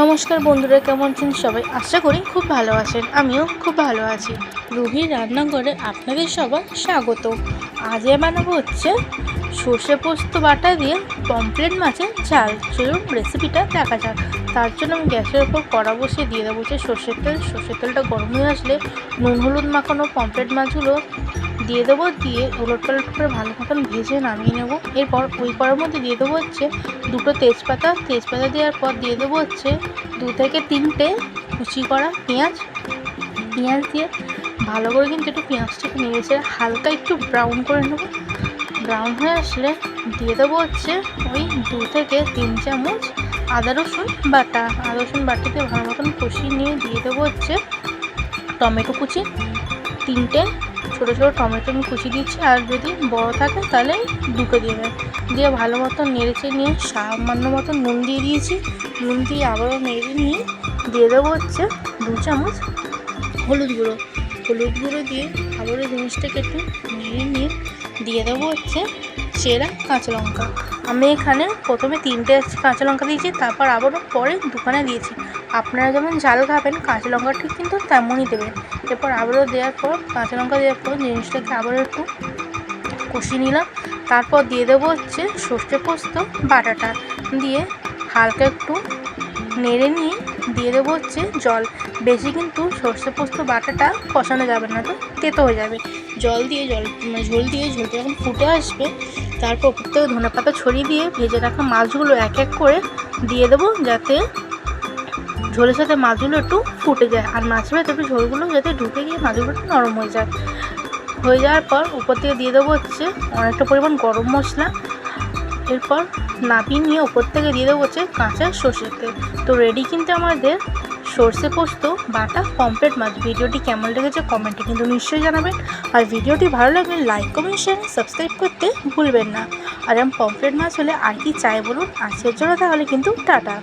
নমস্কার বন্ধুরা, কেমন আছেন সবাই? আশা করি খুব ভালো আছেন। আমিও খুব ভালো আছি। রুহির রান্নাঘরে আপনাদের সবার স্বাগত। আজ বানাবো হচ্ছে সর্ষে পোস্ত বাটা দিয়ে পমপ্লেট মাছের ঝাল। চলুন রেসিপিটা দেখা যাক। তার জন্য আমি গ্যাসের ওপর কড়া বসিয়ে দিয়ে দেবো হচ্ছে সর্ষের তেল। সর্ষের তেলটা গরম হয়ে আসলে নুন, হলুদ মাখানো পমপ্লেট মাছগুলো দিয়ে দেবো, দিয়ে উলট পালট করে ভালো মতন ভেজে নামিয়ে নেব। এরপর ওই কড়ার মধ্যে দিয়ে দেবো হচ্ছে দুটো তেজপাতা। তেজপাতা দেওয়ার পর দিয়ে দেবো হচ্ছে দু থেকে তিনটে কুচি করা পেঁয়াজ। পেঁয়াজ দিয়ে ভালো করে কিন্তু একটু পেঁয়াজটাকে নেড়েছে হালকা একটু ব্রাউন করে নেব। ব্রাউন হয়ে আসলে দিয়ে দেবো হচ্ছে ওই দু থেকে তিন চামচ আদা রসুন বাটা। আদা রসুন বাটিতে ভালো মতন কষিয়ে নিয়ে দিয়ে দেবো হচ্ছে টমেটো কুচি। তিনটে ছোটো ছোটো টমেটো আমি কুচি দিচ্ছি, আর যদি বড় থাকে তাহলে দুটো দিয়ে দেবেন দিয়ে ভালো মতন নেড়েচে নিয়ে সামান্য মতন নুন দিয়ে দিয়েছি। নুন দিয়ে আবারও নেড়ে নিয়ে দিয়ে দেবো হচ্ছে দু চামচ হলুদ গুঁড়ো। হলুদ গুঁড়ো দিয়ে আবারও জিনিসটাকে একটু নেড়ে নিয়ে দিয়ে দেবো হচ্ছে চেরা কাঁচা লঙ্কা। আমি এখানে প্রথমে তিনটে কাঁচা লঙ্কা দিয়েছি, তারপর আবারও পরে দুখানে দিয়েছি। আপনারা যেমন ঝাল খাবেন, কাঁচা লঙ্কা ঠিক কিন্তু তেমনই দেবেন। এরপর আবারও দেওয়ার পর, কাঁচা লঙ্কা দেওয়ার পর জিনিসটাকে আবারও একটু কষিয়ে নিলাম। তারপর দিয়ে দেবো হচ্ছে সর্ষে পোস্ত, বাটাটা। দিয়ে হালকা একটু নেড়ে নিয়ে দিয়ে দেবো হচ্ছে জল। বেশি কিন্তু সর্ষে পোস্ত, বাটাটা কষানো যাবে না তো, তেতো হয়ে যাবে। জল দিয়ে, জল মানে ঝোল দিয়ে ঝোলটা যখন ফুটে আসবে, তারপর উপর থেকে ধনে পাতা ছড়িয়ে দিয়ে ভেজে রাখা মাছগুলো এক এক করে দিয়ে দেবো যাতে ঝোলের সাথে মাছগুলো একটু ফুটে যায় আর মাছের ভেতরে ঝোলগুলো যাতে ঢুকে গিয়ে মাছগুলো একটু নরম হয়ে যায়। হয়ে যাওয়ার পর উপর থেকে দিয়ে দেবো হচ্ছে অনেকটা পরিমাণ গরম মশলা। এরপর নাপিয়ে নিয়ে উপর থেকে দিয়ে দেবো হচ্ছে কাঁচা সর্ষের তেল। তো রেডি কিন্তু আমাদের সর্ষে পোস্ত বাটা কমপ্লিট মাছ। ভিডিওটি কেমন লেগেছে কমেন্টে কিন্তু নিশ্চয়ই জানাবেন। আর ভিডিওটি ভালো লাগলে লাইক কমেন্ট শেয়ার সাবস্ক্রাইব করতে ভুলবেন না। আর এরকম পমফ্রেট মাছ হলে আর কি চাই বলুন? আজকের জন্য তাহলে কিন্তু টাটা।